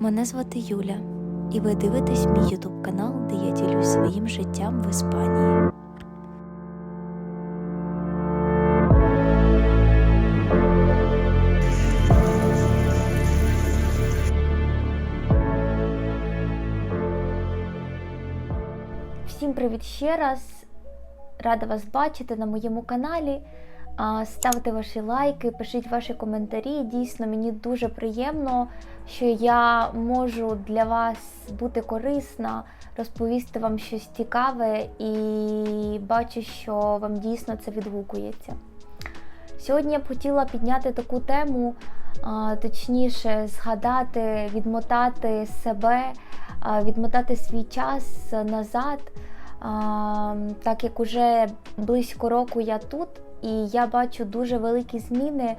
Мене звати Юля, і ви дивитесь мій ютуб канал, де я ділюсь своїм життям в Іспанії. Всім привіт ще раз. Рада вас бачити на моєму каналі. Ставте ваші лайки, пишіть ваші коментарі. Дійсно, мені дуже приємно, що я можу для вас бути корисна, розповісти вам щось цікаве і бачу, що вам дійсно це відгукується. Сьогодні я б хотіла підняти таку тему, точніше, згадати, відмотати себе, відмотати свій час назад, так як уже близько року я тут, і я бачу дуже великі зміни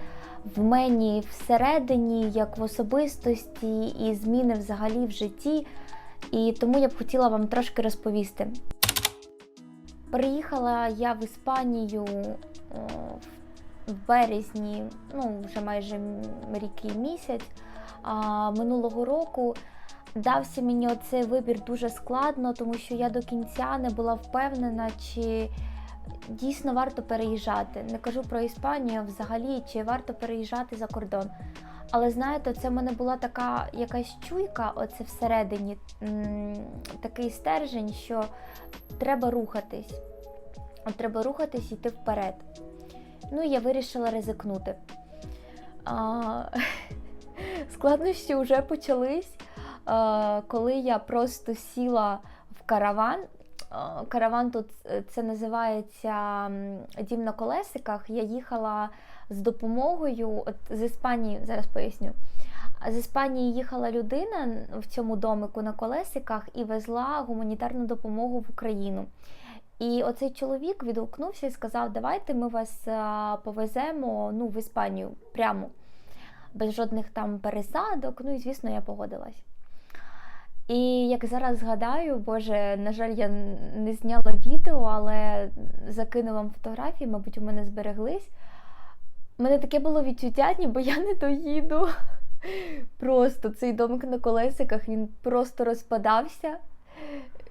в мені всередині, як в особистості, і зміни взагалі в житті. І тому я б хотіла вам трошки розповісти. Приїхала я в Іспанію в березні, ну вже майже рік і місяць а, минулого року. Дався мені оцей вибір дуже складно, тому що я до кінця не була впевнена, чи дійсно варто переїжджати. Не кажу про Іспанію, взагалі, чи варто переїжджати за кордон. Але знаєте, це в мене була така якась чуйка, оце всередині, такий стержень, що треба рухатись. Треба рухатись і йти вперед. Ну, я вирішила ризикнути. А, складнощі вже почались, а, коли я просто сіла в караван. А, Караван тут е, це називається дім на колесиках. Я їхала з допомогою от з Іспанії, зараз поясню. З Іспанії їхала людина в цьому домику на колесиках і везла гуманітарну допомогу в Україну. І оцей чоловік відгукнувся і сказав: Давайте ми вас повеземо ну, в Іспанію прямо, без жодних там пересадок. Ну і звісно, я погодилась. І як зараз згадаю, боже, на жаль, я не зняла відео, але закину вам фотографії, мабуть, у мене збереглись. У мене таке було відчуття, ніби я не доїду. Просто цей домик на колесиках він просто розпадався.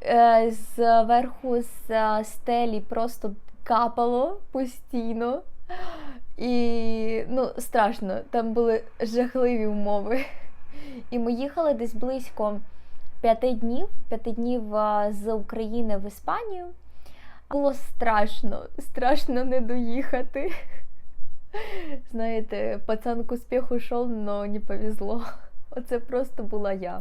Е, Зверху з е, стелі просто капало постійно. І ну, страшно, там були жахливі умови. І ми їхали десь близько п'яти днів, п'яти днів з України в Іспанію. Було страшно, страшно не доїхати. Знаєте, пацан к успіху йшов, але не повезло. Оце просто була я.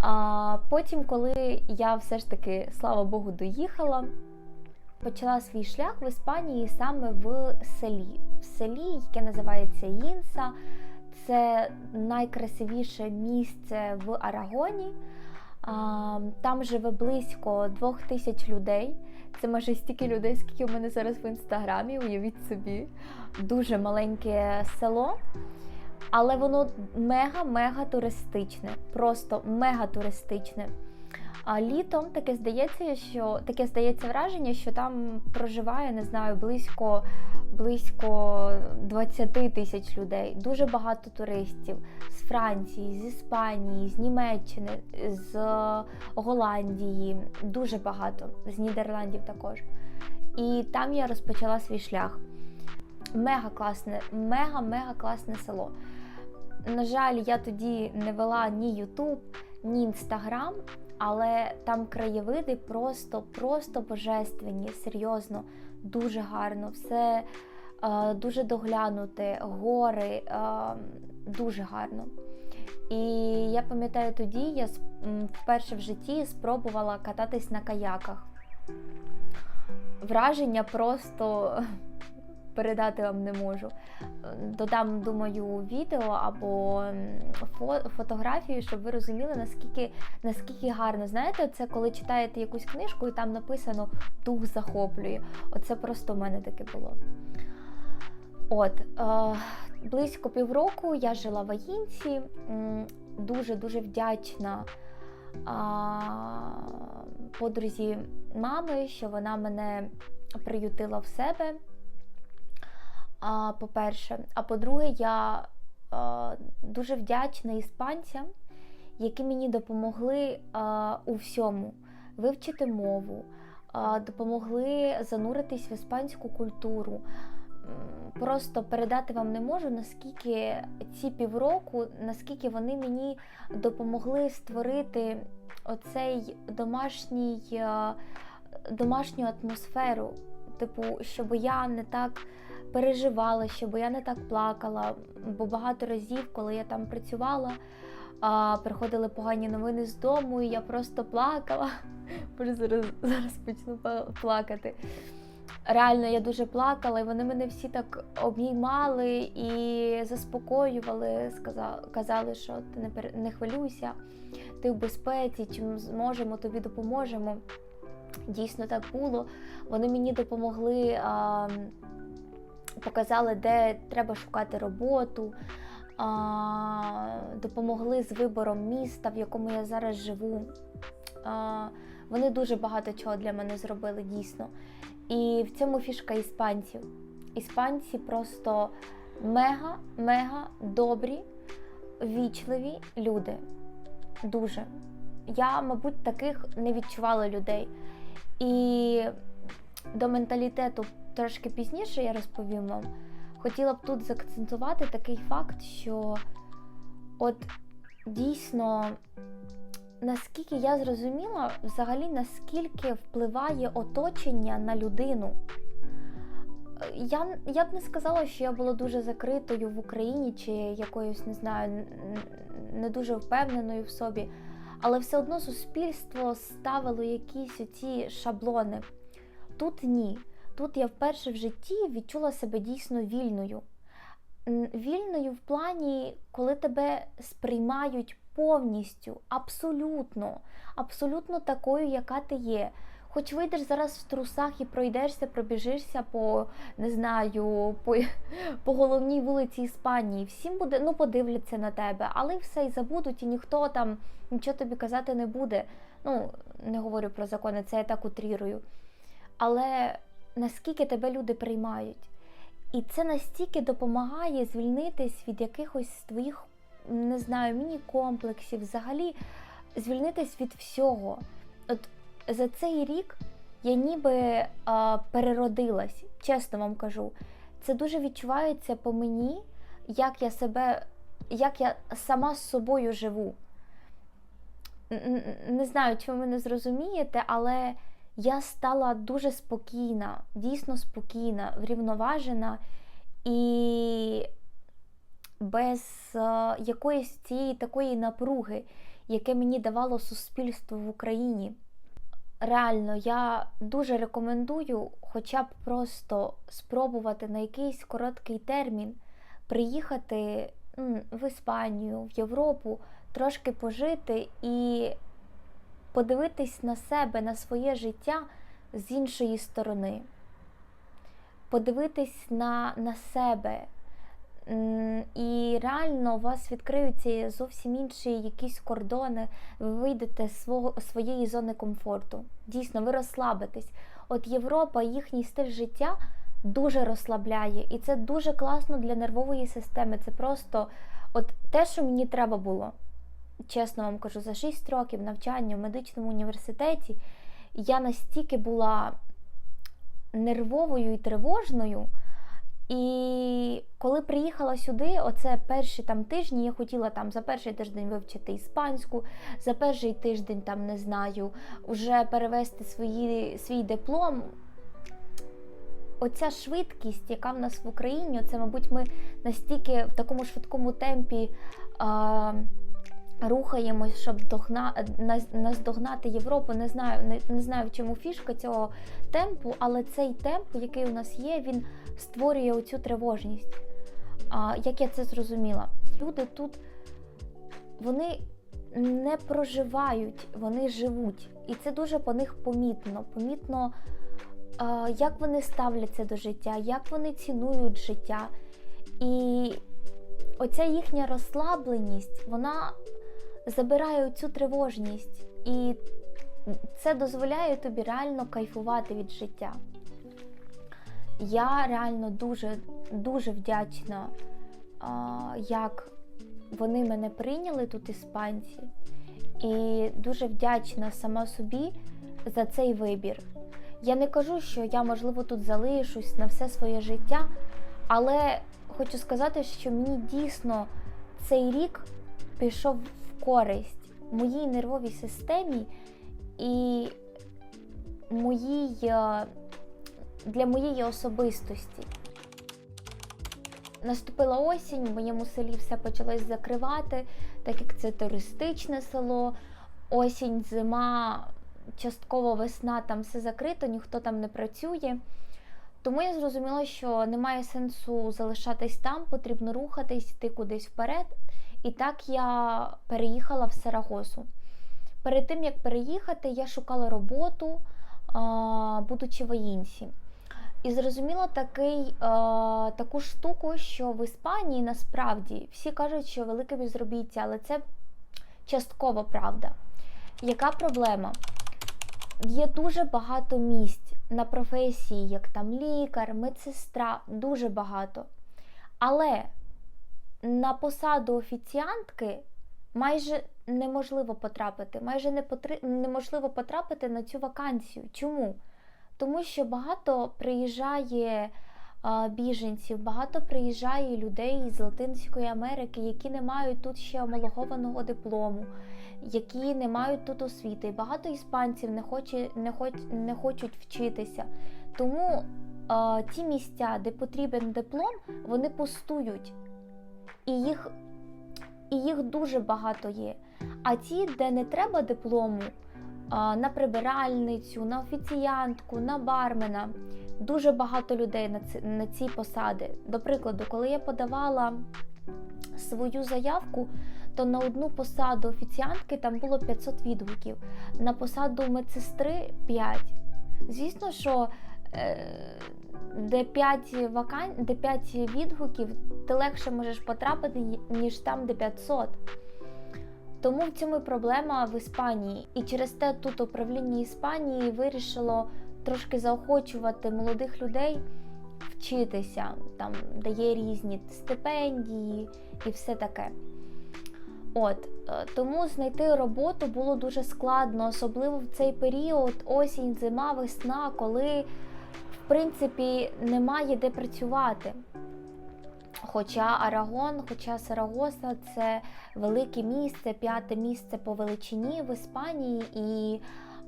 А потім, коли я все ж таки, слава Богу, доїхала, почала свій шлях в Іспанії саме в селі. В селі, яке називається Інса. Це найкрасивіше місце в Арагоні. Там живе близько двох тисяч людей. Це майже стільки людей, скільки у мене зараз в інстаграмі, уявіть собі. Дуже маленьке село. Але воно мега-мега туристичне, просто мега туристичне. А літом таке здається, що таке здається враження, що там проживає, не знаю, близько близько 20 тисяч людей. Дуже багато туристів з Франції, з Іспанії, з Німеччини, з Голландії. Дуже багато, з Нідерландів також. І там я розпочала свій шлях. Мега класне, мега-мега класне село. На жаль, я тоді не вела ні Ютуб, ні Інстаграм, але там краєвиди просто, просто божественні, серйозно, дуже гарно, все е, дуже доглянуте, гори, е, дуже гарно. І я пам'ятаю, тоді я вперше в житті спробувала кататись на каяках. Враження просто передати вам не можу. Додам, думаю, відео або фотографію, щоб ви розуміли, наскільки, наскільки гарно. Знаєте, це коли читаєте якусь книжку і там написано дух захоплює. Оце просто в мене таке було. От, е, близько півроку я жила в Аїнці, дуже-дуже вдячна подрузі мами, що вона мене приютила в себе. По-перше, а по-друге, я дуже вдячна іспанцям, які мені допомогли у всьому вивчити мову, допомогли зануритись в іспанську культуру. Просто передати вам не можу, наскільки ці півроку, наскільки вони мені допомогли створити оцей домашній, домашню атмосферу. Типу, щоб я не так переживала, щоб я не так плакала. Бо багато разів, коли я там працювала, а, приходили погані новини з дому, і я просто плакала. Зараз, зараз почну плакати. Реально, я дуже плакала, і вони мене всі так обіймали і заспокоювали, сказали, казали, що ти не, пере- не хвилюйся, ти в безпеці, чим зможемо, тобі допоможемо. Дійсно так було. Вони мені допомогли, а, показали, де треба шукати роботу, допомогли з вибором міста, в якому я зараз живу. Вони дуже багато чого для мене зробили дійсно. І в цьому фішка іспанців. Іспанці просто мега-мега добрі, вічливі люди. Дуже. Я, мабуть, таких не відчувала людей. І до менталітету трошки пізніше я розповім вам. Хотіла б тут заакцентувати такий факт, що от дійсно, наскільки я зрозуміла, взагалі наскільки впливає оточення на людину. Я, я б не сказала, що я була дуже закритою в Україні чи якоюсь, не знаю, не дуже впевненою в собі, але все одно суспільство ставило якісь оці шаблони. Тут ні. Тут я вперше в житті відчула себе дійсно вільною. Вільною в плані, коли тебе сприймають повністю, абсолютно, абсолютно такою, яка ти є. Хоч вийдеш зараз в трусах і пройдешся, пробіжишся по не знаю, по, по головній вулиці Іспанії. Всім буде, ну подивляться на тебе, але все і забудуть, і ніхто там нічого тобі казати не буде. Ну, не говорю про закони, це я так утрірую. Але наскільки тебе люди приймають? І це настільки допомагає звільнитись від якихось твоїх, не знаю, міні-комплексів, взагалі звільнитись від всього. От за цей рік я ніби а, переродилась, чесно вам кажу. Це дуже відчувається по мені, як я себе, як я сама з собою живу. Не знаю, чи ви мене зрозумієте, але я стала дуже спокійна, дійсно спокійна, врівноважена і без е, якоїсь цієї такої напруги, яке мені давало суспільство в Україні. Реально, я дуже рекомендую хоча б просто спробувати на якийсь короткий термін приїхати в Іспанію, в Європу, трошки пожити і подивитись на себе, на своє життя з іншої сторони, подивитись на, на себе. І реально у вас відкриються зовсім інші якісь кордони, ви вийдете з своєї зони комфорту. Дійсно, ви розслабитесь. От Європа, їхній стиль життя дуже розслабляє, і це дуже класно для нервової системи. Це просто от те, що мені треба було. Чесно вам кажу, за 6 років навчання в медичному університеті я настільки була нервовою і тривожною. І коли приїхала сюди, оце перші там тижні, я хотіла там за перший тиждень вивчити іспанську, за перший тиждень там не знаю, вже перевести свої, свій диплом. Оця швидкість, яка в нас в Україні, це, мабуть, ми настільки в такому швидкому темпі а, рухаємось, щоб догна, наздогнати Європу. Не знаю, не, не знаю, в чому фішка цього темпу, але цей темп, який у нас є, він створює оцю тривожність. А, як я це зрозуміла? Люди тут вони не проживають, вони живуть. І це дуже по них помітно. Помітно, а, як вони ставляться до життя, як вони цінують життя. І оця їхня розслабленість, вона забирає цю тривожність. І це дозволяє тобі реально кайфувати від життя. Я реально дуже дуже вдячна, як вони мене прийняли тут іспанці, і дуже вдячна сама собі за цей вибір. Я не кажу, що я, можливо, тут залишусь на все своє життя, але хочу сказати, що мені дійсно цей рік пішов користь моїй нервовій системі і моїй, е, для моєї особистості. Наступила осінь, в моєму селі все почалось закривати, так як це туристичне село. Осінь, зима, частково весна, там все закрито, ніхто там не працює. Тому я зрозуміла, що немає сенсу залишатись там, потрібно рухатись, йти кудись вперед. І так я переїхала в Сарагосу. Перед тим як переїхати, я шукала роботу, будучи в Аїнсі. І зрозуміла такий, таку штуку, що в Іспанії насправді всі кажуть, що велике безробіття, але це частково правда. Яка проблема? Є дуже багато місць на професії, як там лікар, медсестра, дуже багато. Але на посаду офіціантки майже неможливо потрапити. Майже не потри... неможливо потрапити на цю вакансію. Чому? Тому що багато приїжджає а, біженців, багато приїжджає людей з Латинської Америки, які не мають тут ще homologованого диплому, які не мають тут освіти. Багато іспанців не, хоче, не, хоч, не хочуть вчитися. Тому а, ті місця, де потрібен диплом, вони пустують. І їх, і їх дуже багато є. А ті, де не треба диплому, на прибиральницю, на офіціантку, на бармена. Дуже багато людей на ці, на ці посади. До прикладу, коли я подавала свою заявку, то на одну посаду офіціантки там було 500 відгуків, на посаду медсестри 5. Звісно, що е, де 5, вакан... де 5 відгуків, ти легше можеш потрапити, ніж там, де 500. Тому в цьому і проблема в Іспанії. І через те тут управління Іспанії вирішило трошки заохочувати молодих людей вчитися. Там дає різні стипендії і все таке. От е, тому знайти роботу було дуже складно, особливо в цей період, осінь, зима, весна, коли в принципі немає де працювати. Хоча Арагон, хоча Сарагоса це велике місце, п'яте місце по величині в Іспанії, і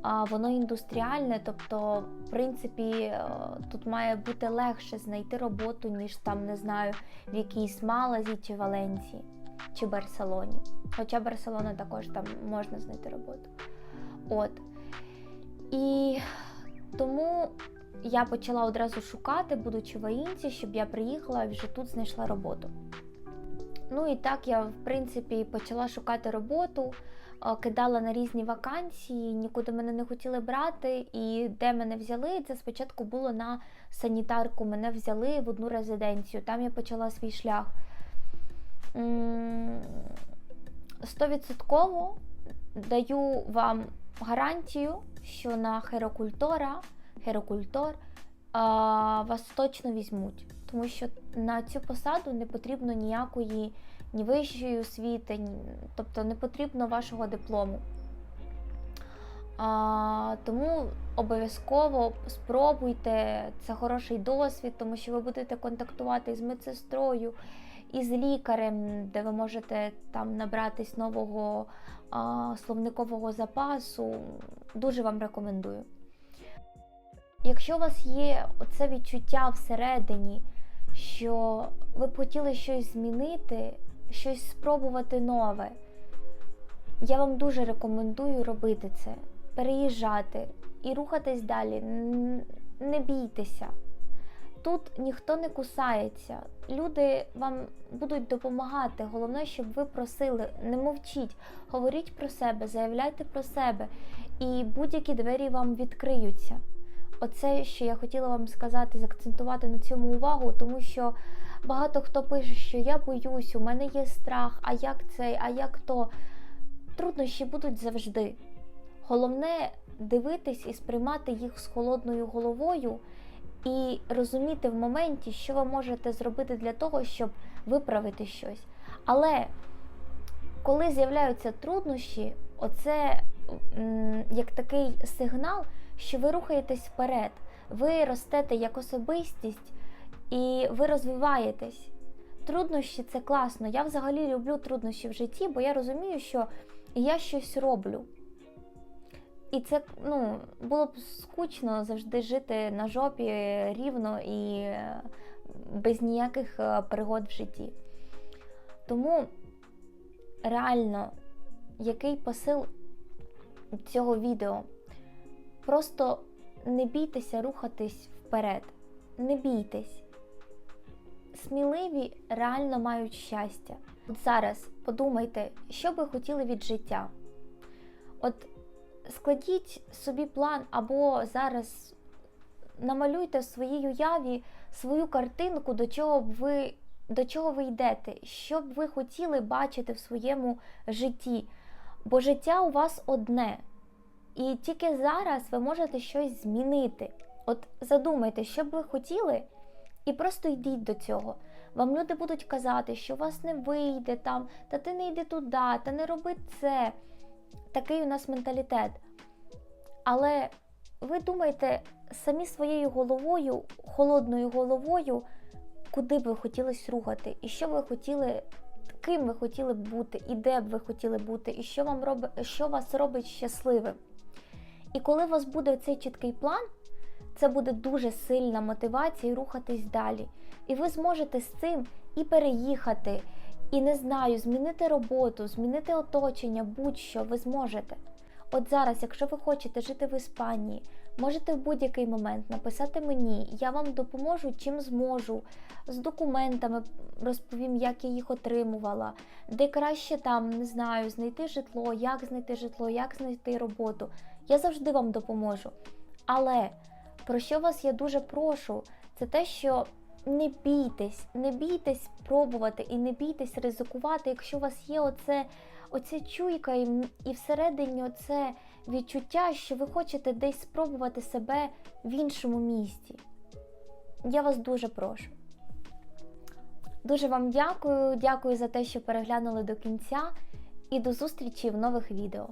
а, воно індустріальне, тобто, в принципі, е, тут має бути легше знайти роботу, ніж там, не знаю, в якійсь Малазі чи Валенції чи Барселоні. Хоча Барселона також там можна знайти роботу. От. І тому я почала одразу шукати, будучи в Аїнці, щоб я приїхала і вже тут знайшла роботу. Ну і так я, в принципі, почала шукати роботу, е, кидала на різні вакансії, нікуди мене не хотіли брати. І де мене взяли, це спочатку було на санітарку. Мене взяли в одну резиденцію. Там я почала свій шлях. Стовідсотково даю вам гарантію, що на херокультора, херокультор а, вас точно візьмуть, тому що на цю посаду не потрібно ніякої ні вищої освіти, ні, тобто не потрібно вашого диплому. А, тому обов'язково спробуйте, це хороший досвід, тому що ви будете контактувати з медсестрою, і з лікарем, де ви можете там набратись нового а, словникового запасу. Дуже вам рекомендую. Якщо у вас є оце відчуття всередині, що ви б хотіли щось змінити, щось спробувати нове, я вам дуже рекомендую робити це, переїжджати і рухатись далі. Не бійтеся. Тут ніхто не кусається. Люди вам будуть допомагати. Головне, щоб ви просили, не мовчіть, говоріть про себе, заявляйте про себе, і будь-які двері вам відкриються. Оце, що я хотіла вам сказати, закцентувати на цьому увагу, тому що багато хто пише, що я боюсь, у мене є страх, а як цей, а як то. Труднощі будуть завжди. Головне дивитись і сприймати їх з холодною головою і розуміти в моменті, що ви можете зробити для того, щоб виправити щось. Але коли з'являються труднощі, оце як такий сигнал, що ви рухаєтесь вперед, ви ростете як особистість і ви розвиваєтесь. Труднощі це класно. Я взагалі люблю труднощі в житті, бо я розумію, що я щось роблю. І це ну, було б скучно завжди жити на жопі рівно і е, без ніяких е, пригод в житті. Тому реально, який посил цього відео? Просто не бійтеся рухатись вперед. Не бійтесь. Сміливі реально мають щастя. От зараз подумайте, що ви хотіли від життя. От складіть собі план, або зараз намалюйте в своїй уяві свою картинку, до чого б ви, до чого ви йдете, що б ви хотіли бачити в своєму житті. Бо життя у вас одне. І тільки зараз ви можете щось змінити. От задумайте, що б ви хотіли, і просто йдіть до цього. Вам люди будуть казати, що у вас не вийде там, та ти не йди туди, та не роби це. Такий у нас менталітет. Але ви думаєте самі своєю головою, холодною головою, куди б ви хотілося рухати, і що ви хотіли, ким ви хотіли б бути, і де б ви хотіли бути, і що вам робить, що вас робить щасливим. І коли у вас буде цей чіткий план, це буде дуже сильна мотивація рухатись далі. І ви зможете з цим і переїхати, і не знаю, змінити роботу, змінити оточення, будь-що ви зможете. От зараз, якщо ви хочете жити в Іспанії, можете в будь-який момент написати мені, я вам допоможу чим зможу, з документами розповім, як я їх отримувала, де краще там не знаю, знайти житло, як знайти житло, як знайти роботу. Я завжди вам допоможу. Але про що вас я дуже прошу, це те, що не бійтесь, не бійтесь пробувати і не бійтесь ризикувати, якщо у вас є оце, оце чуйка і, і всередині оце відчуття, що ви хочете десь спробувати себе в іншому місті. Я вас дуже прошу. Дуже вам дякую, дякую за те, що переглянули до кінця, і до зустрічі в нових відео.